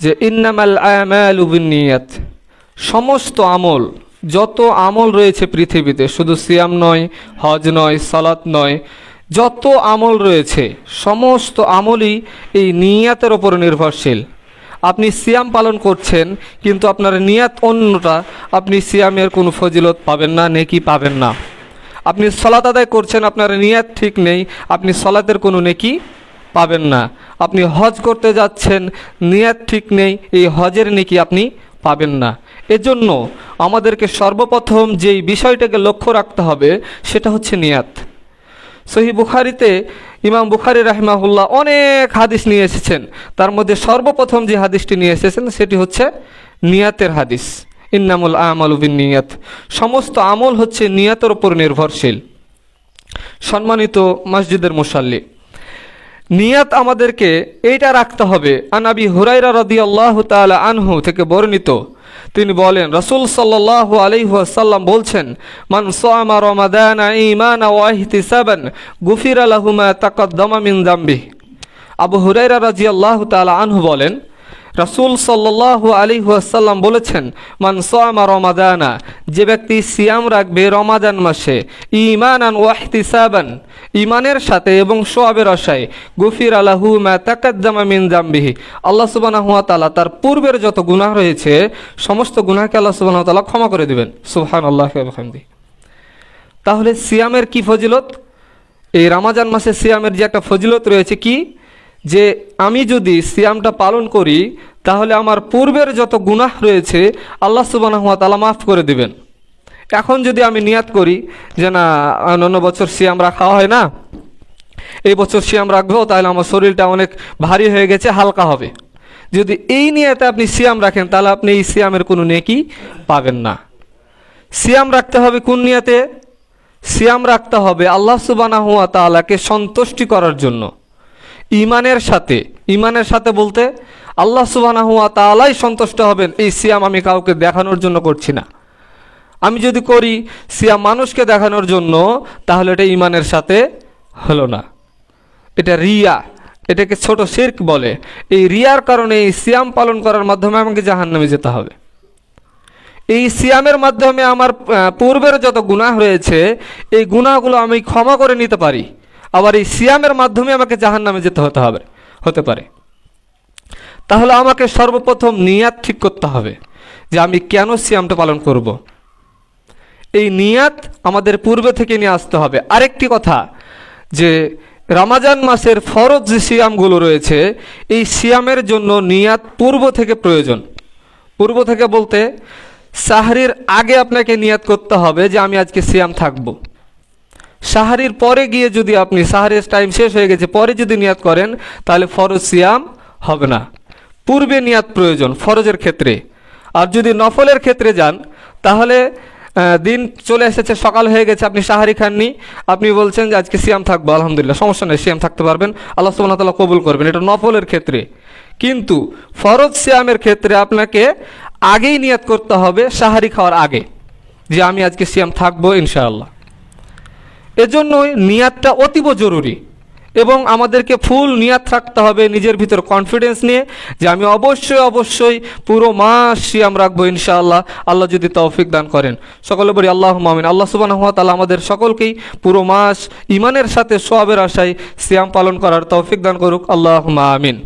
যে ইন্নামাল আমাল নিয়াত সমস্ত আমল, যত আমল রয়েছে পৃথিবীতে, শুধু সিয়াম নয়, হজ নয়, সালাত নয়, যত আমল রয়েছে, সমস্ত আমলই এই নিয়াতের ওপর নির্ভরশীল। আপনি সিয়াম পালন করছেন, কিন্তু আপনার নিয়াত অন্যটা, আপনি সিয়ামের কোনো ফজিলত পাবেন না, নেকি পাবেন না। আপনি সলাত আদায় করছেন, আপনার নিয়াত ঠিক নেই, আপনি সলাতের কোনো নেকি পাবেন না। আপনি হজ করতে যাচ্ছেন, নিয়াত ঠিক নেই, এই হজের নেকি আপনি পাবেন না। এজন্য আমাদেরকে সর্বপ্রথম যেই বিষয়টাকে লক্ষ্য রাখতে হবে, সেটা হচ্ছে নিয়াত। সহি বুখারিতে ইমাম বুখারি রাহমাহুল্লাহ অনেক হাদিস নিয়ে এসেছেন। তার মধ্যে সর্বপ্রথম যে হাদিসটি নিয়ে এসেছেন, সেটি হচ্ছে নিয়াতের হাদিস। ইন্নামুল আমাল উবিন নিয়াত সমস্ত আমল হচ্ছে নিয়াতের ওপর নির্ভরশীল। সম্মানিত মসজিদের মুসাল্লি নিয়াত আমাদেরকে এইটা রাখতে হবে। আনাবি হুরাইরা রদি আল্লাহ তালা আনহু থেকে বর্ণিত। তিনি বলেন, রসুল সাল্লাহ আলহাসাল্লাম বলছেন, মান সোয়ামা রমাদান ইমান ওয়াহিতিসাবান গুফির আলহুমা তাকদ্দমা মিন জাম্বি আবু হুরাইরা রাজি আল্লাহ তালা আনহু বলেন রসুল সাল্লাহ আলী আসাল্লাম বলেছেন, মান সোয়ামা রমাদানা যে ব্যক্তি সিয়াম রাখবে রমাদান মাসে ইমান আন ওয়াহতি সাবান ইমানের সাথে এবং সোয়াবের আশায়, গুফির আলাহু মা তাকাদ্দামা মিন জাম্বিহি আল্লাহ সুবানাহু তাআলা তার পূর্বের যত গুনাহ রয়েছে, সমস্ত গুনাহকে আল্লাহ সুবানাহু তাআলা ক্ষমা করে দিবেন। সুবহান আল্লাহ তাহলে সিয়ামের কি ফজিলত? এই রামাজান মাসে সিয়ামের যে একটা ফজিলত রয়েছে কি? যে আমি যদি সিয়ামটা পালন করি, তাহলে আমার পূর্বের যত গুনাহ রয়েছে, আল্লাহ সুবানাহুয়া তালা মাফ করে দিবেন। এখন যদি আমি নিয়াত করি যে না, অন্য বছর সিয়াম রাখা হয় না, এই বছর সিয়াম রাখব তাহলে আমার শরীরটা অনেক ভারী হয়ে গেছে, হালকা হবে। যদি এই নিয়েতে আপনি সিয়াম রাখেন, তাহলে আপনি এই সিয়ামের কোনো নেকি পাবেন না। সিয়াম রাখতে হবে কোন নিয়াতে? সিয়াম রাখতে হবে আল্লাহ সুবানাহুয়া তালাকে সন্তুষ্টি করার জন্য। ইমানের সাথে ইমানের সাথে বলতে আল্লাহ সুবানাহুয়া তালাই সন্তুষ্ট হবেন, এই সিয়াম আমি কাউকে দেখানোর জন্য করছি না। আমি যদি করি সিয়াম মানুষকে দেখানোর জন্য, তাহলে এটা ইমানের সাথে হলো না। এটা রিয়া, এটাকে ছোট শির্ক বলে। এই রিয়ার কারণে এই সিয়াম পালন করার মাধ্যমে আমাকে জাহান্নামে যেতে হবে। এই সিয়ামের মাধ্যমে আমার পূর্বের যত গুনাহ রয়েছে, এই গুনাহগুলো আমি ক্ষমা করে নিতে পারি। আবার এই সিয়ামের মাধ্যমে আমাকে জাহান নামে যেতে হতে হবে, হতে পারে। তাহলে আমাকে সর্বপ্রথম নিয়াত ঠিক করতে হবে যে আমি কেন সিয়ামটা পালন করব। এই নিয়াত আমাদের পূর্বে থেকে নিয়ে আসতে হবে। আরেকটি কথা, যে রামাজান মাসের ফরজ যে সিয়ামগুলো রয়েছে, এই সিয়ামের জন্য নিয়াত পূর্ব থেকে প্রয়োজন। পূর্ব থেকে বলতে, সাহরির আগে আপনাকে নিয়াত করতে হবে যে আমি আজকে সিয়াম থাকব। সাহারির পরে গিয়ে যদি আপনি সাহারের টাইম শেষ হয়ে গেছে, পরে যদি নিয়াত করেন, তাহলে ফরজ সিয়াম হবে না। পূর্বে নিয়াত প্রয়োজন ফরজের ক্ষেত্রে। আর যদি নফলের ক্ষেত্রে যান, তাহলে দিন চলে এসেছে, সকাল হয়ে গেছে, আপনি সাহারি খাননি, আপনি বলছেন যে আজকে সিয়াম থাকব, আলহামদুলিল্লাহ, সমস্যা নেই, সিয়াম থাকতে পারবেন, আল্লাহ ওয়া কবুল করবেন, এটা নফলের ক্ষেত্রে। কিন্তু ফরজ সিয়ামের ক্ষেত্রে আপনাকে আগেই নিয়াত করতে হবে সাহারি খাওয়ার আগে, যে আমি আজকে সিয়াম থাকব ইনশাআল্লাহ। এজন্যই নিয়াতটা অতীব জরুরি এবং আমাদেরকে ফুল নিয়াত থাকতে হবে নিজের ভিতর কনফিডেন্স নিয়ে যে আমি অবশ্যই অবশ্যই পুরো মাস সিয়াম রাখব ইনশাআল্লাহ। আল্লাহ যদি তৌফিক দান করেন। সকলে বলি আল্লাহ মামিন আল্লাহ সুবাহ তালা আমাদের সকলকেই পুরো মাস ইমানের সাথে সোয়াবের আশায় সিয়াম পালন করার তৌফিক দান করুক। আল্লাহ আমিন।